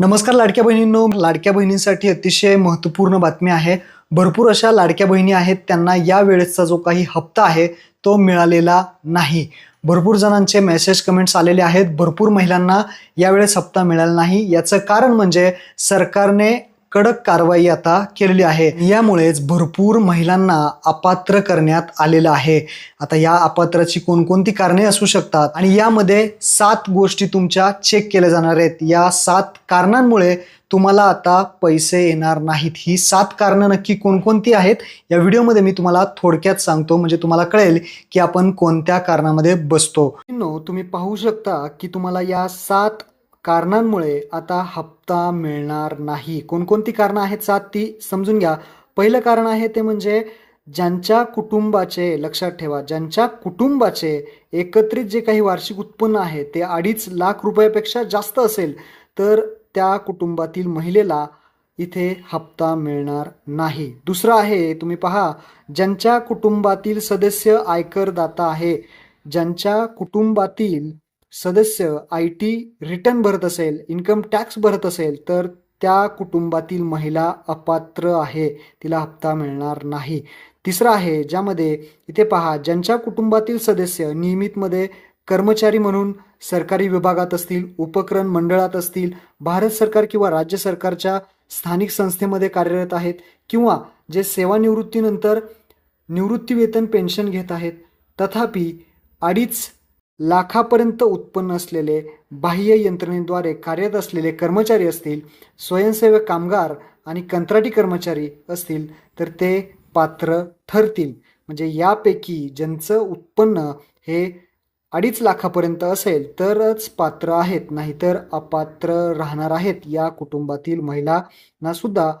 नमस्कार लाडक्या बहिणींनो. लाडक्या बहिणींसाठी अतिशय महत्त्वपूर्ण बातमी आहे. भरपूर अशा लाडक्या बहिणी आहेत त्यांना या वेळेसचा जो काही हप्ता आहे तो मिळालेला नाही. भरपूर जणांचे मेसेज कमेंट्स आलेले आहेत. भरपूर महिलांना यावेळेस हप्ता मिळाला नाही. याचं कारण म्हणजे सरकारने कडक कारवाई आता केलेली आहे. यामुळेच भरपूर महिलांना अपात्र करण्यात आलेलं आहे. आता या अपात्राची कोणकोणती कारणे असू शकतात? आणि यामध्ये सात गोष्टी तुमच्या चेक केल्या जाणार आहेत. या सात कारणांमुळे तुम्हाला आता पैसे येणार नाहीत. ही सात कारणं नक्की कोणकोणती आहेत? या व्हिडिओमध्ये मी तुम्हाला थोडक्यात सांगतो. म्हणजे तुम्हाला कळेल की आपण कोणत्या कारणामध्ये बसतो. तुम्ही पाहू शकता की तुम्हाला या सात कारणांमुळे आता हप्ता मिळणार नाही. कोणकोणती कारणं आहेत? सात ती समजून घ्या. पहिलं कारण आहे ते म्हणजे ज्यांच्या कुटुंबाचे लक्षात ठेवा ज्यांच्या कुटुंबाचे एकत्रित जे काही वार्षिक उत्पन्न आहे ते अडीच लाख रुपयापेक्षा जास्त असेल तर त्या कुटुंबातील महिलेला इथे हप्ता मिळणार नाही. दुसरं आहे तुम्ही पहा ज्यांच्या कुटुंबातील सदस्य आयकरदाता आहे ज्यांच्या कुटुंबातील सदस्य आय टी रिटर्न भरत असेल इन्कम टॅक्स भरत असेल तर त्या कुटुंबातील महिला अपात्र आहे तिला हप्ता मिळणार नाही. तिसरं आहे ज्यामध्ये इथे पहा ज्यांच्या कुटुंबातील सदस्य नियमितमध्ये कर्मचारी म्हणून सरकारी विभागात असतील उपक्रम मंडळात असतील भारत सरकार किंवा राज्य सरकारच्या स्थानिक संस्थेमध्ये कार्यरत आहेत किंवा जे सेवानिवृत्तीनंतर निवृत्तीवेतन पेन्शन घेत आहेत तथापि अडीच लाखापर्यंत उत्पन्न असलेले बाह्य यंत्रणेद्वारे कार्यरत असलेले कर्मचारी असतील स्वयंसेवक कामगार आणि कंत्राटी कर्मचारी असतील तर ते पात्र ठरतील. म्हणजे यापैकी ज्यांचं उत्पन्न हे अडीच लाखापर्यंत असेल तरच पात्र आहेत नाहीतर अपात्र राहणार आहेत. या कुटुंबातील महिलांना सुद्धा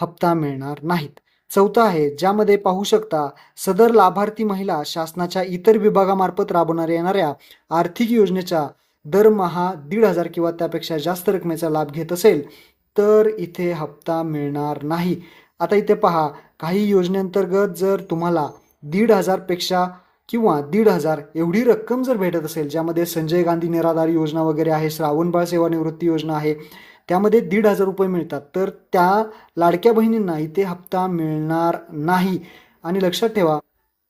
हप्ता मिळणार नाहीत. चौथं आहे ज्यामध्ये पाहू शकता सदर लाभार्थी महिला शासनाच्या इतर विभागामार्फत राबवण्यात येणाऱ्या आर्थिक योजनेच्या दरमहा दीड हजार किंवा त्यापेक्षा जास्त रकमेचा लाभ घेत असेल तर इथे हप्ता मिळणार नाही. आता इथे पहा काही योजनेअंतर्गत जर तुम्हाला दीड हजारपेक्षा किंवा दीड हजार एवढी रक्कम जर भेटत असेल ज्यामध्ये संजय गांधी निराधार योजना वगैरे आहे श्रावणबाळ सेवानिवृत्ती योजना आहे त्यामध्ये दीड हजार रुपये मिळतात. तर त्या लाडक्या बहिणींना इथे हप्ता मिळणार नाही. आणि लक्षात ठेवा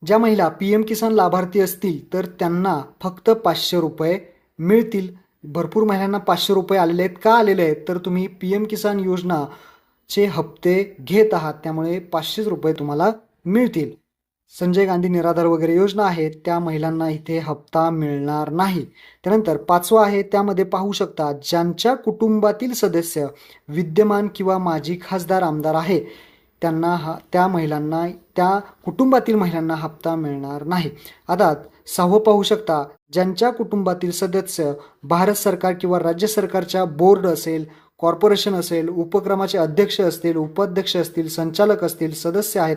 ज्या महिला पी एम किसान लाभार्थी असतील तर त्यांना फक्त पाचशे रुपये मिळतील. भरपूर महिलांना पाचशे रुपये आलेले आहेत. का आलेले आहेत? तर तुम्ही पी एम किसान योजनाचे हप्ते घेत आहात. त्यामुळे पाचशेच रुपये तुम्हाला मिळतील. संजय गांधी निराधार वगैरे योजना आहेत त्या महिलांना इथे हप्ता मिळणार नाही. त्यानंतर पाचवा आहे त्यामध्ये पाहू शकता ज्यांच्या कुटुंबातील सदस्य विद्यमान किंवा माजी खासदार आमदार आहे त्यांना हा त्या महिलांना त्या कुटुंबातील महिलांना हप्ता मिळणार नाही. आता सहावं पाहू शकता ज्यांच्या कुटुंबातील सदस्य भारत सरकार किंवा राज्य सरकारच्या बोर्ड असेल कॉर्पोरेशन असेल उपक्रमाचे अध्यक्ष असतील उपाध्यक्ष असतील संचालक असतील सदस्य आहेत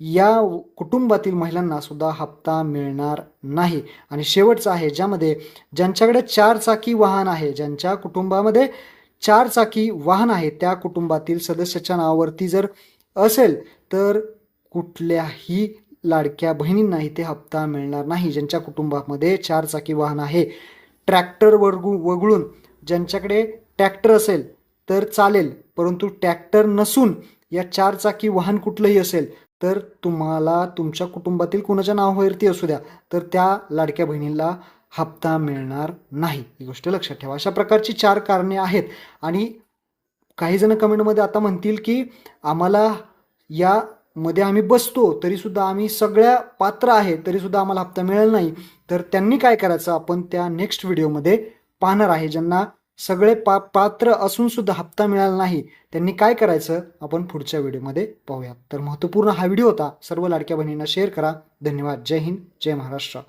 या कुटुंबातील महिलांना सुद्धा हप्ता मिळणार नाही. आणि शेवटचं आहे ज्यामध्ये ज्यांच्याकडे चार चाकी वाहन आहे ज्यांच्या कुटुंबामध्ये चार चाकी वाहन आहे त्या कुटुंबातील सदस्याच्या नावावरती जर असेल तर कुठल्याही लाडक्या बहिणींना इथे हप्ता मिळणार नाही. ज्यांच्या कुटुंबामध्ये चार चाकी वाहन आहे ट्रॅक्टर वगळू वगळून ज्यांच्याकडे ट्रॅक्टर असेल तर चालेल. परंतु ट्रॅक्टर नसून या चारचाकी वाहन कुठलंही असेल तर तुम्हाला तुमच्या कुटुंबातील कुणाच्या नावावरती असू द्या तर त्या लाडक्या बहिणीला हप्ता मिळणार नाही. ही गोष्ट लक्षात ठेवा. अशा प्रकारची चार कारणे आहेत. आणि काही जण कमेंटमध्ये आता म्हणतील की आम्हाला यामध्ये आम्ही बसतो तरीसुद्धा आम्ही सगळ्या पात्र आहे तरीसुद्धा आम्हाला हप्ता मिळेल नाही. तर त्यांनी काय करायचं? आपण त्या नेक्स्ट व्हिडिओमध्ये पाहणार आहे. ज्यांना सगळे पा पात्र असून सुद्धा हप्ता मिळाला नाही. त्यांनी काय करायचं? आपण पुढच्या व्हिडिओमध्ये पाहूयात. तर महत्त्वपूर्ण हा व्हिडिओ होता. सर्व लाडक्या बहिणींना शेअर करा. धन्यवाद. जय हिंद. जय महाराष्ट्र.